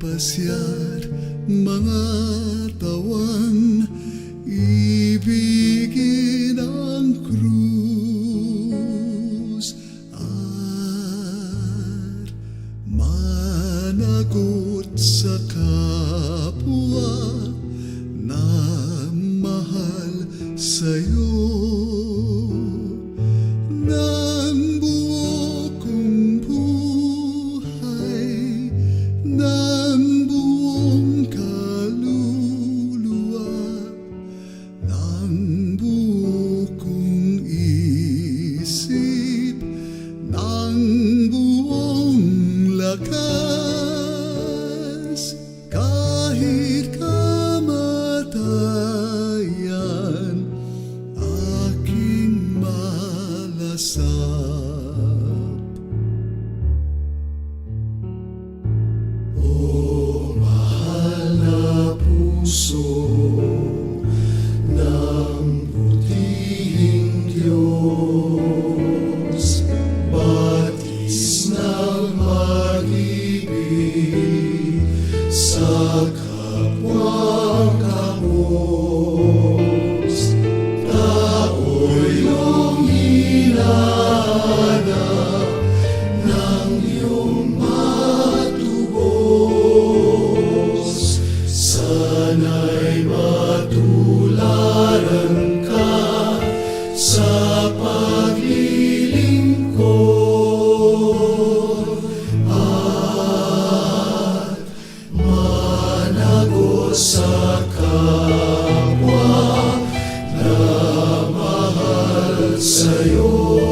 grasya't mga tawan ibigin ang krus at managot sa kapwa na mahal sa'yo Lakas kahit kamatayan Aking malasap. O mahal na puso ay ka sa paglilingkod at manago sa kapwa na mahal sa'yo.